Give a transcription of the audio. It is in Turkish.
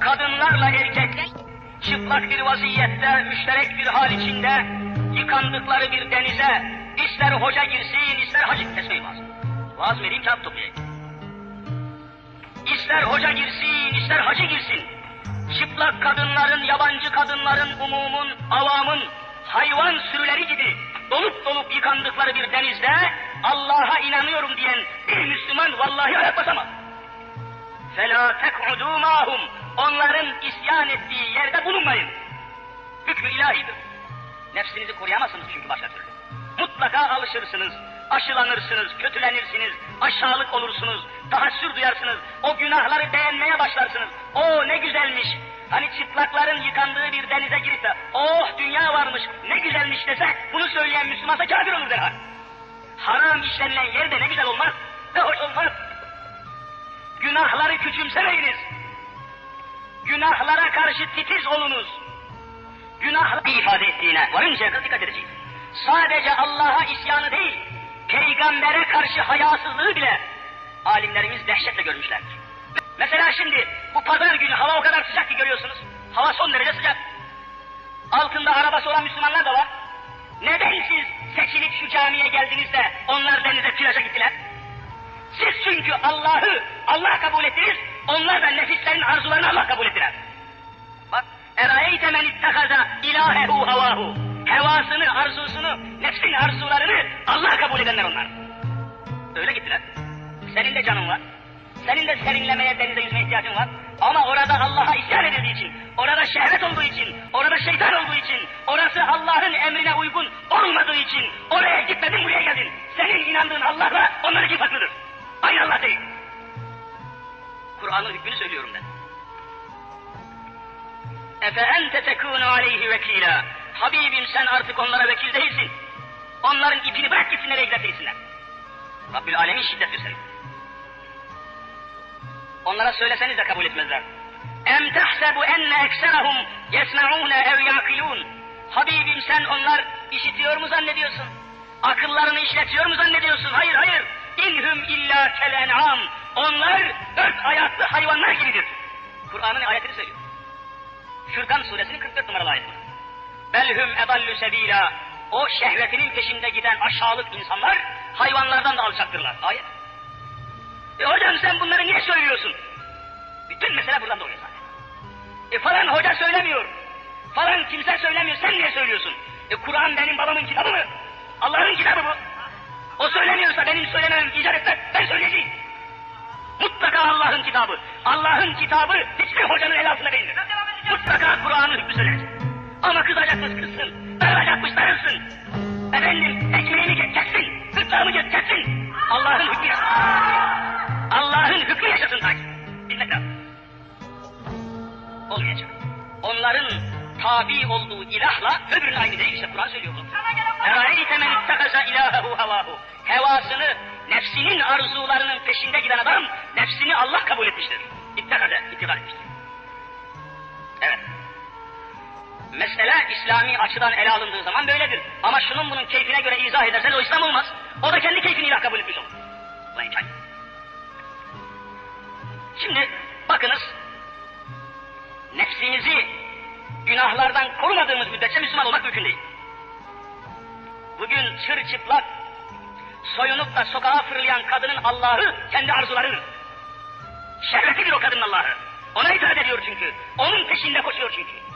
kadınlarla erkekler çıplak bir vaziyette, müşterek bir hal içinde yıkandıkları bir denize ister hoca girsin, ister hacı kesmeyin vaaz. Vaaz vereyim kağıt toplayayım. İster hoca girsin, ister hacı girsin. Çıplak kadınların, yabancı kadınların, umumun, avamın, hayvan sürüleri gibi dolup dolup yıkandıkları bir denizde Allah'a inanıyorum diyen bir Müslüman vallahi ayak basamaz. فَلَا تَقْعُدُوا مَاهُمْ Onların isyan ettiği yerde bulunmayın. Hükmü ilahidir. Nefsinizi koruyamazsınız çünkü başka türlü. Mutlaka alışırsınız, aşılanırsınız, kötülenirsiniz, aşağılık olursunuz, tahassür duyarsınız, o günahları beğenmeye başlarsınız. O ne güzelmiş, hani çıplakların yıkandığı bir denize girip de oh dünya varmış, ne güzelmiş dese bunu söyleyen Müslümansa kafir olur derhal. Haram işlenilen yerde ne güzel olmaz, ne hoş olmaz. Günahları küçümsemeyiniz. Günahlara karşı titiz olunuz. Günah ifade ettiğine varıncaya kadar dikkat edeceğiz. Sadece Allah'a isyanı değil, peygambere karşı hayasızlığı bile alimlerimiz dehşetle görmüşlerdir. Mesela şimdi bu pazar günü hava o kadar sıcak ki görüyorsunuz. Hava son derece sıcak. Altında arabası olan Müslümanlar da var. Neden siz seçilip şu camiye geldiniz de onlar denize plaja gittiler? Siz çünkü Allah'ı Allah kabul ettiniz, onlar da nefislerin arzularını Allah kabul ettiler. Bak, erayeyte men ittekaza ilahehu havahu. Hevasını, arzusunu, nefsin arzularını Allah kabul edenler onlar. Öyle gittiler. Senin de canın var. Senin de serinlemeye, denize yüzmeye ihtiyacın var. Ama orada Allah'a isyan edildiği için, orada şehvet olduğu için, orada şeytan olduğu için, orası Allah'ın emrine uygun olmadığı için, oraya gitmedin buraya geldin. Senin inandığın Allah'la onlarınki farklıdır. Aynı Allah değil. Kur'an'ın hükmünü söylüyorum ben. Efe ente tekûnü aleyhi vekîlâ. Habibim sen artık onlara vekil değilsin. Onların ipini bırak gitsin nereye giderse. Rabbül Alemin şiddet gösterir. Onlara söyleseniz de kabul etmezler. Em tahsebu enne ekserahum yesma'une ev yakilun. Habibim sen onlar işitiyor mu zannediyorsun? Akıllarını işletiyor mu zannediyorsun? Hayır hayır. İnhum illa kel en'am. Onlar dört ayaklı hayvanlar gibidir. Kur'an'ın ayetini söylüyor. Furkan suresinin 44 numaralı ayeti. Belhum edallü sebila. O şehvetinin peşinde giden aşağılık insanlar hayvanlardan da alçaktırlar. Ayet. E hocam sen bunları niye söylüyorsun? Bütün mesele buradan doğuyor zaten. E falan hoca söylemiyor. Falan kimse söylemiyor. Sen niye söylüyorsun? E Kur'an benim babamın kitabı mı? Allah'ın kitabı bu. O söylemiyorsa benim söylemem icap etmez. Kitabı. Allah'ın kitabı hiçbir hocanın el altında değildir. Mutlaka Kur'an'ın hükmü söylenecek. Ama kızacakmış kızsın, darılacakmış darılsın. Efendim ekmeğini geçeceksin, gırtlağımı geçeceksin. Allah'ın hükmü yaşasın. Allah'ın hükmü yaşasın ta ki. Bilmek lazım. Olmayacak. Onların tabi olduğu ilahla öbürünün aynı değil işte Kur'an söylüyor bunu. Eraeyte men ittekaza ilahehu havahu. Hevasını, nefsinin arzularının peşinde giden adam, nefsini Allah kabul etmiştir. İttekaza, ittikad etmiştir. Evet. Mesele İslami açıdan ele alındığı zaman böyledir. Ama şunun bunun keyfine göre izah edersen o İslam olmaz. O da kendi keyfini ilah kabul etmiş olur. Ulan imkan. Şimdi bakınız, nefsimizi günahlardan korumadığımız müddetçe Müslüman olmak mümkün değil. Bugün çırçıplak, soyunup da sokağa fırlayan kadının Allah'ı kendi arzularıdır. Şehvetidir o kadının Allah'ı. Ona itaat ediyor çünkü. Onun peşinde koşuyor çünkü.